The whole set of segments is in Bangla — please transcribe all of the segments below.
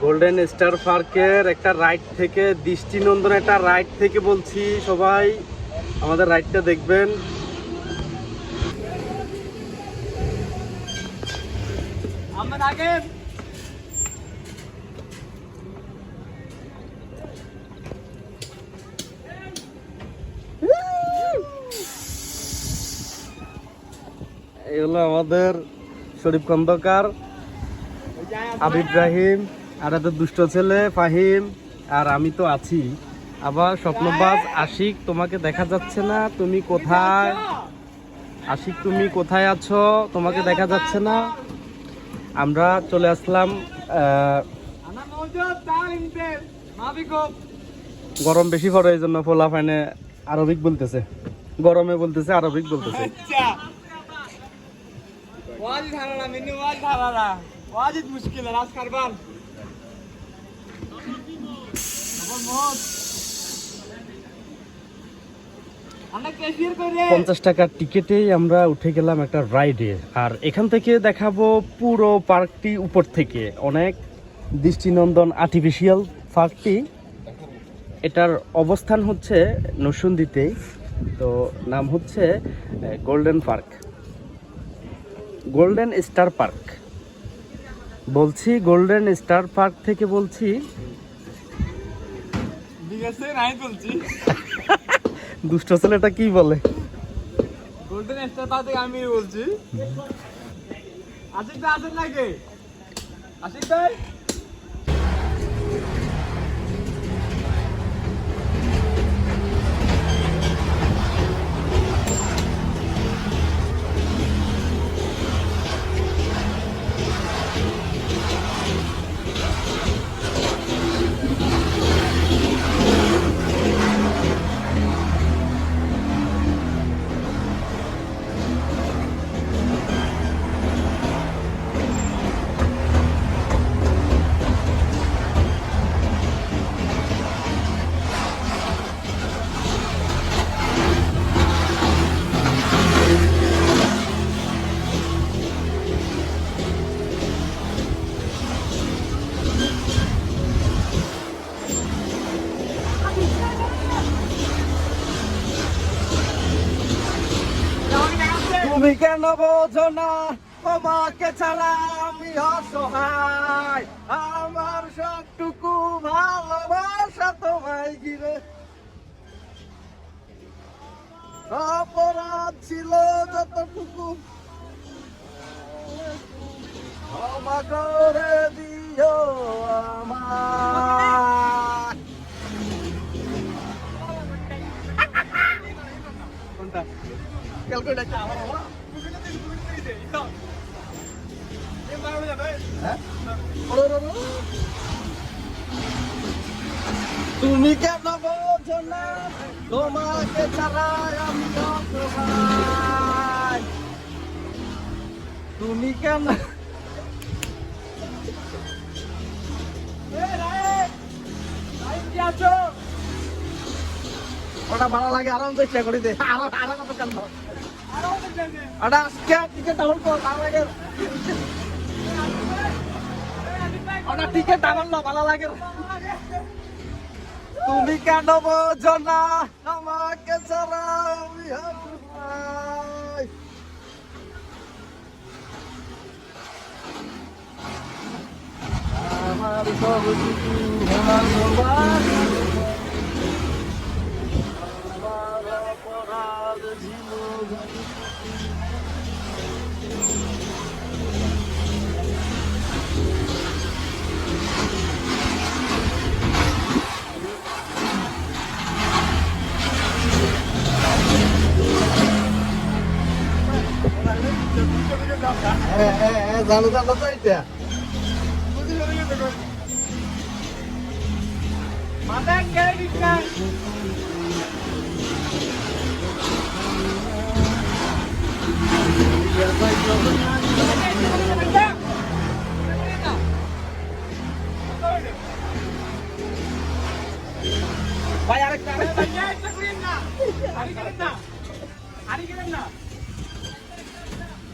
গোল্ডেন স্টার পার্কের একটা রাইড থেকে দৃষ্টিনন্দন একটা রাইড থেকে বলছি সবাই। আমাদের রাইডটা দেখবেন। হলো আমাদের শরীফ খন্দকার আবিব রাহিম। আর এদের দুষ্ট ছেলে, ফাহিম। আর আমি তো আছি। আবার স্বপ্নবাজ আশিক, তোমাকে দেখা যাচ্ছে না। তুমি কোথায়? আশিক, তুমি কোথায় আছো? তোমাকে দেখা যাচ্ছে না। আমরা চলে আসলাম গরম বেশি পড়ে এই জন্য ফোলা ফাইনে আরবিক বলতেছে। গরমে বলতেছে, আরবিক বলতেছে। আচ্ছা। মুশকিল, রাজ পঞ্চাশ টাকার টিকিটেই আমরা উঠে গেলাম একটা রাইডে আর এখান থেকে দেখাবো পুরো পার্কটি উপর থেকে। অনেক দৃষ্টিনন্দন আর্টিফিশিয়াল পার্কটি এটার অবস্থান হচ্ছে নসুন্দিতেই তো নাম হচ্ছে golden park golden star park বলছি গোল্ডেন স্টার পার্ক থেকে বলছি দুষ্ট ছেলেটা কি বলে? গোল্ডেন স্টার পা থেকে আমি বলছি। আশিক ভাই আসেন নাকি? আশিক ভাই? তুমি কেন বোঝো না? তোমাকে ছাড়া আমি অসহায়। আমার সবটুকু ভালোবাসা তোমায় ঘিরে। অপরাধ ছিল যতটুকু। ক্ষমা করে দিও আমার তুমি কেন বোঝো না? তোমাকে ছাড়া আমি তুমি কেন ওটা ভালো লাগে, আরাম চেষ্টা করি আরও আরও ওটা আজকে টিকিট ডাউন ভালো লাগে। ওটা টিকিট ডাউন না, ভালো লাগে। তুমি কেন বোঝো না, আমাকে আমার সব কিছু അടിക്കണ്ട. അടിക്കണ്ട.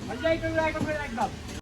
പഞ്ചായത്ത് ഒഴിവാക്കപ്പെടുന്ന